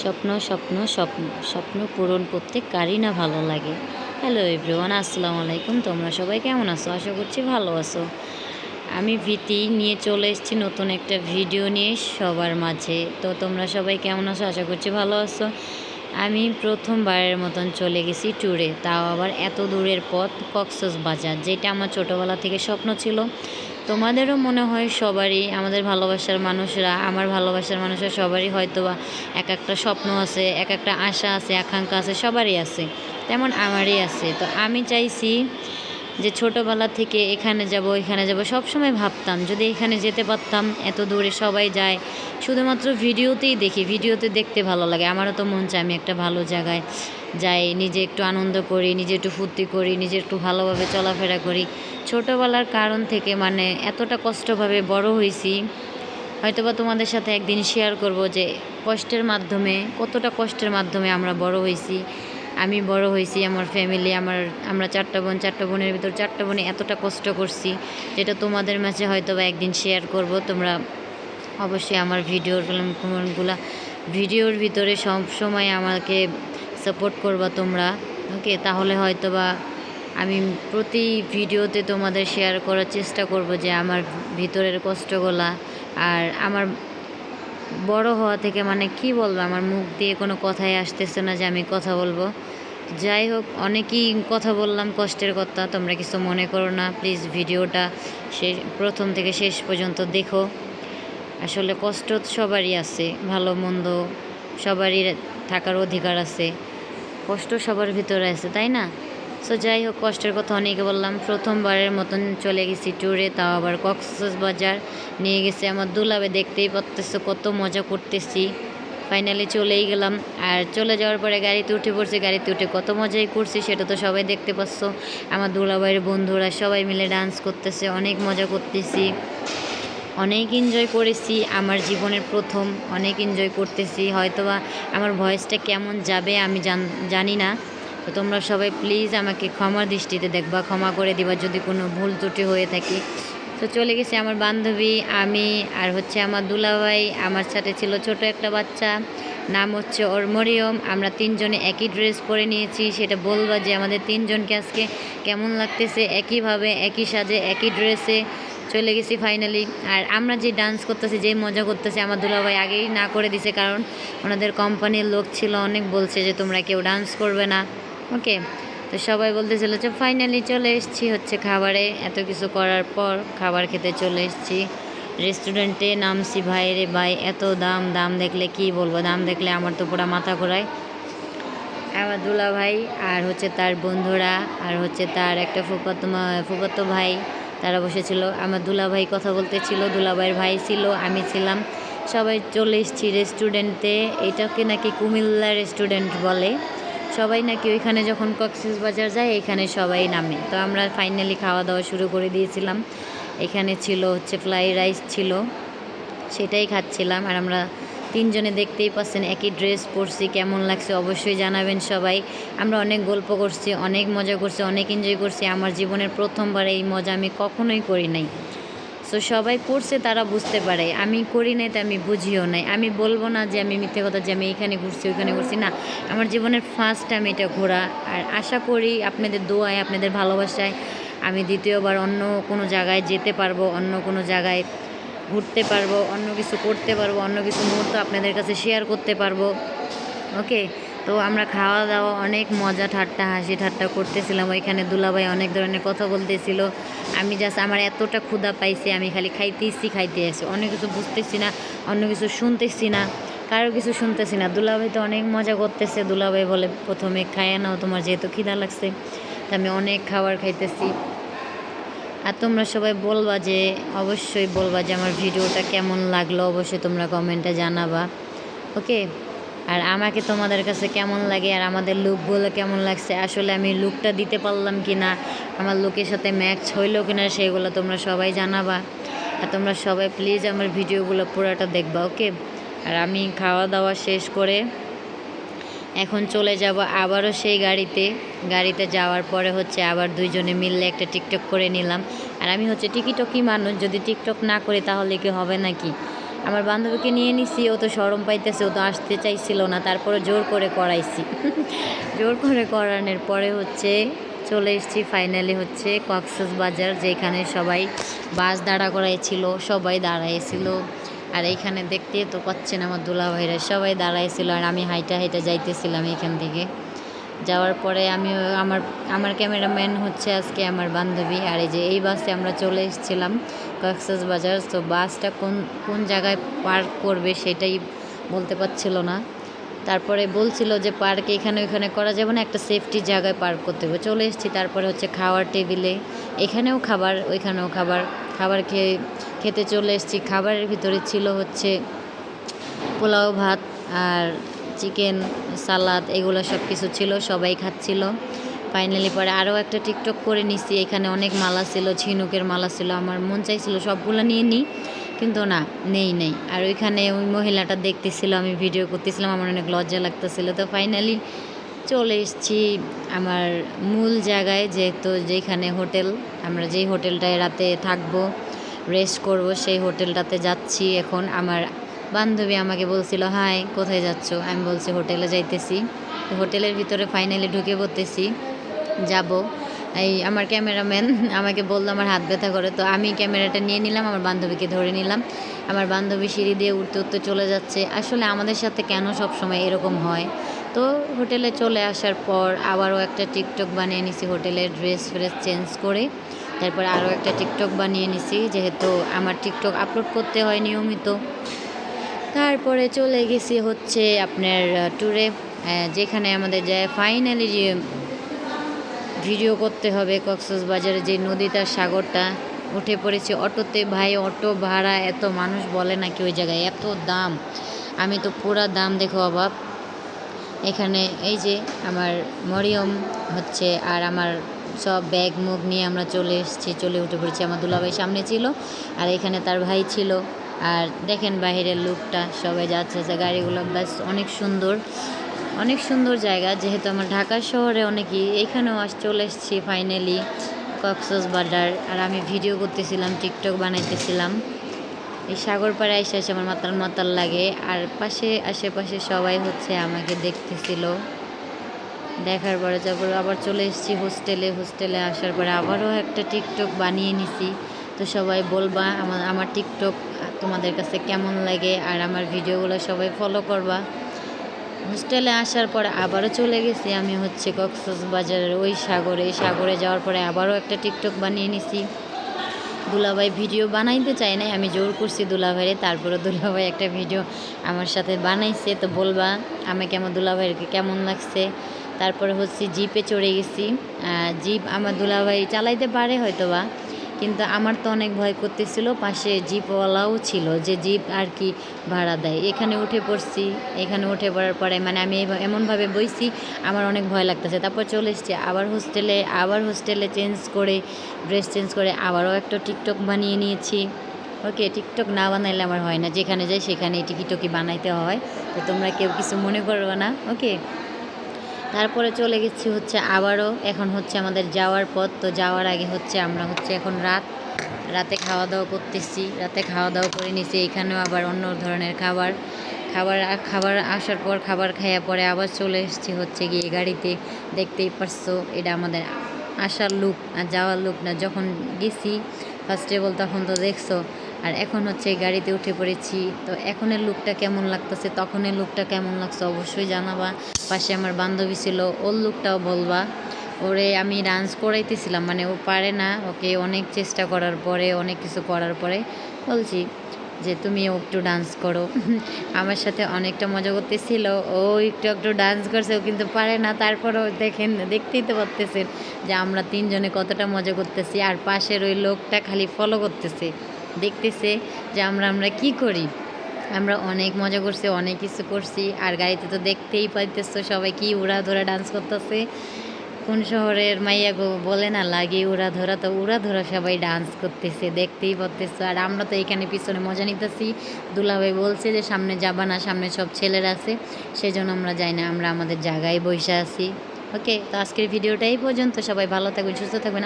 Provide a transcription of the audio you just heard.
স্বপ্ন স্বপ্ন স্বপ্ন স্বপ্ন পূরণ করতে কারই না ভালো লাগে। হ্যালো এভরিওয়ান আসসালামু আলাইকুম। তোমরা সবাই কেমন আছো? আশা করছি ভালো আছো। আমি ভীতি নিয়ে চলে এসেছি নতুন একটা ভিডিও নিয়ে সবার মাঝে। তো তোমরা সবাই কেমন আছো? আশা করছি ভালো আছো। আমি প্রথমবারের মতন চলে গেছি ট্যুরে, তাও আবার এত দূরের পথ, কক্সস বাজার, যেটা আমার ছোটোবেলা থেকে স্বপ্ন ছিল। তোমাদেরও মনে হয় সবারই, আমাদের ভালোবাসার মানুষরা, আমার ভালোবাসার মানুষরা সবারই হয়তো বা এক একটা স্বপ্ন আছে, এক একটা আশা আছে, আকাঙ্ক্ষা আছে, সবারই আছে, তেমন আমারই আছে। তো আমি চাইছি যে ছোটোবেলা থেকে এখানে যাব এখানে যাব, সবসময় ভাবতাম, যদি এখানে যেতে পারতাম, এত দূরে সবাই যায়। শুধুমাত্র ভিডিওতেই দেখি, ভিডিওতে দেখতে ভালো লাগে। আমারও তো মন চায় আমি একটা ভালো জায়গায় যাই, নিজে একটু আনন্দ করি, নিজে একটু ফুর্তি করি, নিজে একটু ভালোভাবে চলাফেরা করি। ছোটোবেলার কারণ থেকে মানে এতটা কষ্টভাবে বড় হয়েছি, হয়তোবা তোমাদের সাথে একদিন শেয়ার করব যে কষ্টের মাধ্যমে, কতটা কষ্টের মাধ্যমে আমরা বড় হয়েছি। আমি বড় হয়েছি, আমার ফ্যামিলি আমার, আমরা চারটা বোন, চারটা বোনের ভিতর চারটা বোনে এতটা কষ্ট করছি, যেটা তোমাদের মাঝে হয়তো বা একদিন শেয়ার করব। তোমরা অবশ্যই আমার ভিডিওর কমেন্টগুলো ভিডিওর ভিতরে সব সময় আমাকে সাপোর্ট করবা তোমরা। ওকে তাহলে হয়তো বা আমি প্রতি ভিডিওতে তোমাদের শেয়ার করার চেষ্টা করব যে আমার ভিতরের কষ্টগুলা আর আমার বড় হওয়া থেকে মানে কি বলব, আমার মুখ দিয়ে কোনো কথাই আসতেছে না যে আমি কথা বলব। যাই হোক, অনেকই কথা বললাম কষ্টের কথা, তোমরা কিছু মনে করো না। প্লিজ ভিডিওটা শেষ, প্রথম থেকে শেষ পর্যন্ত দেখো। আসলে কষ্ট সবারই আছে, ভালো মন্দ সবারই থাকার অধিকার আছে। কষ্ট সবার ভিতরে আছে, তাই না? সো যাই হোক কষ্টের কথা অনেকে বললাম, প্রথমবারের মতন চলে গেছি ট্যুরে তাও আবার কক্সবাজার নিয়ে গেছে। আমার দুলাবে দেখতেই পারতেছে, কত মজা করতেছি। ফাইনালি চলেই গেলাম। আর চলে যাওয়ার পরে গাড়িতে উঠে পড়ছি, গাড়িতে উঠে কত মজাই করছি, সেটা তো সবাই দেখতে পাচ্ছ আমার দুলাভাইয়ের বন্ধুরা সবাই মিলে ডান্স করতেছে, অনেক মজা করতেছি। অনেক এনজয় করেছি, আমার জীবনের প্রথম, অনেক এনজয় করতেছি। হয়তোবা আমার ভয়েসটা কেমন যাবে আমি জানি না। তো তোমরা সবাই প্লিজ আমাকে ক্ষমার দৃষ্টিতে দেখবা, ক্ষমা করে দিবা যদি কোনো ভুল ত্রুটি হয়ে থাকে। তো চলে গেছি আমার বান্ধবী, আমি আর হচ্ছে আমার দুলাভাই, আমার সাথে ছিল ছোট একটা বাচ্চা, নাম হচ্ছে ওর মরিয়ম। আমরা তিনজনে একই ড্রেস পরে নিয়েছি, সেটা বলবা যে আমাদের তিনজনকে আজকে কেমন লাগতেছে, একইভাবে, একই সাজে, একই ড্রেসে চলে গেছি ফাইনালি আর আমরা যে ডান্স করতেছি যেই মজা করতেছি, আমার দুলাভাই আগেই না করে দিছে, কারণ ওনাদের কোম্পানির লোক ছিল, অনেক বলছে যে তোমরা কেউ ডান্স করবে না। ওকে, তো সবাই বলতেছিল যে ফাইনালি চলে এসেছি, হচ্ছে খাবারে। এত কিছু করার পর খাবার খেতে চলে এসেছি। রেস্টুরেন্টে নামছি, ভাই রে ভাই, এত দাম দাম দেখলে কি বলব? দাম দেখলে আমার তো পুরো মাথা ঘোরায়। আমার দুলা ভাই আর হচ্ছে তার বন্ধুরা আর হচ্ছে তার একটা ফুপাত ফুপাতো ভাই, তারা বসেছিল। আমার দুলা ভাই কথা বলতেছিল দুলাভাইয়ের ভাই ছিল, আমি ছিলাম। সবাই চলে এসেছি রেস্টুরেন্টে এটাকে নাকি কুমিল্লা রেস্টুরেন্ট বলে। সবাই নাকি ওইখানে যখন কক্সিস বাজার যায়, এখানে সবাই নামে। তো আমরা ফাইনালি খাওয়া দাওয়া শুরু করে দিয়েছিলাম। এখানে ছিল হচ্ছে ফ্রাই রাইস ছিল, সেটাই খাচ্ছিলাম। আর আমরা তিনজনে দেখতেই পাচ্ছেন একই ড্রেস পরছি, কেমন লাগছে অবশ্যই জানাবেন সবাই। আমরা অনেক গল্প করছি, অনেক মজা করছি, অনেক এনজয় করছি। আমার জীবনের প্রথমবার এই মজা আমি কখনোই করি নাই। সো সবাই করছে, তারা বুঝতে পারে। আমি করি নাই তো আমি বুঝিও নাই। আমি বলব না যে আমি মিথ্যে কথা যে আমি এখানে ঘুরছি, ওইখানে ঘুরছি। না, আমার জীবনের ফার্স্ট টাইম এটা ঘোরা। আর আশা করি আপনাদের দোয়ায়, আপনাদের ভালোবাসায় আমি দ্বিতীয়বার অন্য কোনো জায়গায় যেতে পারব, অন্য কোনো জায়গায় ঘুরতে পারব, অন্য কিছু করতে পারব, অন্য কিছু মুহূর্ত আপনাদের কাছে শেয়ার করতে পারব। ওকে তো আমরা খাওয়া দাওয়া অনেক মজা, ঠাট্টা, হাসি ঠাট্টা করতেছিলাম। ওইখানে দুলাভাই অনেক ধরনের কথা বলতেছিল। আমি জাস্ট আমার এতটা ক্ষুধা পাইছি, আমি খালি খাইতেইছি, খাইতে আসি। অনেক কিছু বুঝতেছি না, অন্য কিছু শুনতেছি না, কারও কিছু শুনতেছি না। দুলাভাই তো অনেক মজা করতেছে। দুলাভাই বলে, প্রথমে খায় নাও, তোমার যেহেতু খিদা লাগছে, তা আমি অনেক খাবার খাইতেছি। আর তোমরা সবাই বলবা যে, অবশ্যই বলবা যে আমার ভিডিওটা কেমন লাগল। অবশ্যই তোমরা কমেন্টে জানাবা। ওকে? আর আমাকে তোমাদের কাছে কেমন লাগে আর আমাদের লুকগুলো কেমন লাগছে? আসলে আমি লুকটা দিতে পারলাম কি না আমার লুকের সাথে ম্যাচ হইল কি না সেগুলো তোমরা সবাই জানাবা। আর তোমরা সবাই প্লিজ আমার ভিডিওগুলো পুরোটা দেখবা ওকে আর আমি খাওয়া দাওয়া শেষ করে এখন চলে যাব আবারও সেই গাড়িতে। গাড়িতে যাওয়ার পরে হচ্ছে আবার দুইজনে মিললে একটা টিকটক করে নিলাম। আর আমি হচ্ছে টিকিটকি মানুষ, যদি টিকটক না করি তাহলে কি হবে নাকি? আমার বান্ধবীকে নিয়ে নিছি, ও তো সরম পাইতেছে, ও তো আসতে চাইছিল না তারপরে জোর করে করাইছি। জোর করে করানোর পরে হচ্ছে চলে এসেছি ফাইনালি হচ্ছে কক্সেস বাজার, যেখানে সবাই বাস দাঁড়া করাইছিল, সবাই দাঁড়াইছিল। আর এইখানে দেখতে তো পাচ্ছেন আমার দুলা ভাইরা সবাই দাঁড়াইছিল আর আমি হাইটা হাইটা যাইতেছিলাম এখান থেকে। যাওয়ার পরে আমি আমার আমার ক্যামেরাম্যান হচ্ছে আজকে আমার বান্ধবী। আর এই যে এই বাসে আমরা চলে এসেছিলাম কক্সেস বাজার তো বাসটা কোন কোন জায়গায় পার্ক করবে সেটাই বলতে পারছিল না। তারপরে বলছিল যে পার্ক এখানে ওখানে করা যাবে না, একটা সেফটি জায়গায় পার্ক করতে হবে। চলে এসেছি, তারপরে হচ্ছে খাওয়ার টেবিলে এখানেও খাবার, ওইখানেও খাবার। খাবার খেয়ে, খেতে চলে এসেছি। খাবারের ভিতরে ছিল হচ্ছে পোলাও ভাত আর চিকেন, সালাদ, এগুলো সব কিছু ছিল, সবাই খাচ্ছিল। ফাইনালি পরে আরও একটা টিকটক করে নিছি, এখানে অনেক মালা ছিল, ঝিনুকের মালা ছিল, আমার মন চাইছিল সবগুলো নিয়ে নিই, কিন্তু না, নেই নেই। আর ওইখানে ওই মহিলাটা দেখতেছিল, আমি ভিডিও করতেছিলাম, আমার অনেক লজ্জা লাগতেছিল। তো ফাইনালি চলে এসেছি আমার মূল জায়গায়, যেহেতু যেখানে হোটেল, আমরা যেই হোটেলটায় রাতে থাকব রেস্ট করব, সেই হোটেলটাতে যাচ্ছি। এখন আমার বান্ধবী আমাকে বলছিল, হাই, কোথায় যাচ্ছ? আমি বলছি, হোটেলে যাইতেছি। হোটেলের ভিতরে ফাইনালি ঢুকে পড়তেছি, যাব। এই আমার ক্যামেরাম্যান আমাকে বলল, আমার হাত ব্যথা করে। তো আমি ক্যামেরাটা নিয়ে নিলাম, আমার বান্ধবীকে ধরে নিলাম। আমার বান্ধবী সিঁড়ি দিয়ে উঠতে উঠতে চলে যাচ্ছে। আসলে আমাদের সাথে কেন সব সময় এরকম হয়? তো হোটেলে চলে আসার পর আবারও একটা টিকটক বানিয়ে নিছি, হোটেলের ড্রেস ফ্রেস চেঞ্জ করে। তারপর আরও একটা টিকটক বানিয়ে নিছি, যেহেতু আমার টিকটক আপলোড করতে হয় নিয়মিত। তারপরে চলে গেছি হচ্ছে আপনার ট্যুরে যেখানে আমাদের যায় ফাইনালি যে ভিডিও করতে হবে, কক্সবাজারে যে নদীটা সাগরটা উঠে পড়েছে। অটোতে ভাই, অটো ভাড়া এত মানুষ বলে নাকি ওই জায়গায়, এত দাম। আমি তো পুরা দাম দেখো অভাব এখানে এই যে আমার মরিয়ম হচ্ছে আর আমার সব ব্যাগ, মুগ নিয়ে আমরা চলে এসেছি, চলে উঠে পড়েছি। আমার দুলাভাই সামনে ছিল আর এখানে তার ভাই ছিল। আর দেখেন বাহিরের লুকটা, সবাই যাচ্ছে যে গাড়িগুলো ব্যাস অনেক সুন্দর অনেক সুন্দর জায়গা। যেহেতু আমার ঢাকা শহরে অনেকই এখানেও আস, চলে এসেছি ফাইনালি কক্সস বাজার আর আমি ভিডিও করতেছিলাম টিকটক বানাইতেছিলাম। এই সাগর পাড়ে এসে এসে আমার মাতাল মাতাল লাগে। আর পাশে, আশেপাশে সবাই হচ্ছে আমাকে দেখতেছিল। দেখার পরে তারপর আবার চলে এসেছি হোস্টেলে হোস্টেলে আসার পরে আবারও একটা টিকটক বানিয়ে নিছি। তো সবাই বলবা, আমার আমার টিকটক তোমাদের কাছে কেমন লাগে আর আমার ভিডিওগুলো সবাই ফলো করবা। হোস্টেলে আসার পরে আবারও চলে গেছি আমি হচ্ছে কক্সবাজারের ওই সাগরে। সাগরে যাওয়ার পরে আবারও একটা টিকটক বানিয়ে নিছি। দুলাভাই ভিডিও বানাইতে চাই নাই, আমি জোর করছি দুলাভাইরে তারপরে দুলাভাই একটা ভিডিও আমার সাথে বানাইছে। তো বলবা আমাকে আমার দুলাভাইকে কেমন লাগছে? তারপরে হচ্ছে জিপে চড়ে গেছি। জিপ আমার দুলাভাই চালাইতে পারে হয়তো বা কিন্তু আমার তো অনেক ভয় করতেছিল, পাশে জিপওয়ালাও ছিল যে জিপ আর কি ভাড়া দেয়। এখানে উঠে পড়ছি, এখানে উঠে পড়ার পরে মানে আমি এমনভাবে বইছি, আমার অনেক ভয় লাগতেছে। তারপর চলে এসছি আবার হোস্টেলে আবার হোস্টেলে চেঞ্জ করে, ড্রেস চেঞ্জ করে আবারও একটা টিকটক বানিয়ে নিয়েছি। ওকে, টিকটক না বানাইলে আমার হয় না, যেখানে যাই সেখানে টিকিটকি বানাইতে হয়। তো তোমরা কেউ কিছু মনে করবে না, ওকে? তারপরে চলে গেছি হচ্ছে আবারও। এখন হচ্ছে আমাদের যাওয়ার পথ। তো যাওয়ার আগে হচ্ছে আমরা হচ্ছে এখন রাত। রাতে খাওয়া দাওয়া করতেছি। রাতে খাওয়া দাওয়া করে নিছি। এখানেও আবার অন্য ধরনের খাবার। খাবার খাবার আসার পর খাবার খাইয়া পরে আবার চলে এসেছি হচ্ছে গিয়ে গাড়িতে। দেখতেই পারছ, এটা আমাদের আসার লুক আর যাওয়ার লুক না, যখন গেছি ফার্স্টে বল তখন তো দেখছ আর এখন হচ্ছে গাড়িতে উঠে পড়েছি। তো এখনের লুকটা কেমন লাগতেছে? তখনের লুকটা কেমন লাগছে? অবশ্যই জানাবা। পাশে আমার বান্ধবী ছিল, ওর লুকটাও বলবা। ওরে আমি ডান্স করাইতেছিলাম মানে ও পারে না। ওকে অনেক চেষ্টা করার পরে, অনেক কিছু করার পরে বলছি যে, তুমি একটু ডান্স করো। আমার সাথে অনেকটা মজা করতেছিল। ও একটু একটু ডান্স করছে, ও কিন্তু পারে না। তারপরেও দেখেন, দেখতেই তো পারতেছেন যে, আমরা তিনজনে কতটা মজা করতেছি। আর পাশের ওই লোকটা খালি ফলো করতেছে। দেখতেছে যে আমরা আমরা কি করি? আমরা অনেক মজা করছি, অনেক কিছু করছি। আর গাড়িতে তো দেখতেই পাইতেছো সবাই কি উড়া ধরা ডান্স করতেছে। কোন শহরের মাইয়া গো বলে না, লাগে উড়া ধরা তো উড়া ধরা সবাই ডান্স করতেছে, দেখতেই পারতেছো। আর আমরা তো এখানে পিছনে মজা নিতেছি। দুলাভাই বলছে যে, সামনে যাবা না, সামনে সব ছেলেরা আছে সেই জন্য আমরা যাই না, আমরা আমাদের জায়গায় বসে আছি। ওকে, তো আজকের ভিডিওটা এই পর্যন্ত। সবাই ভালো থাকবেন, সুস্থ থাকবেন।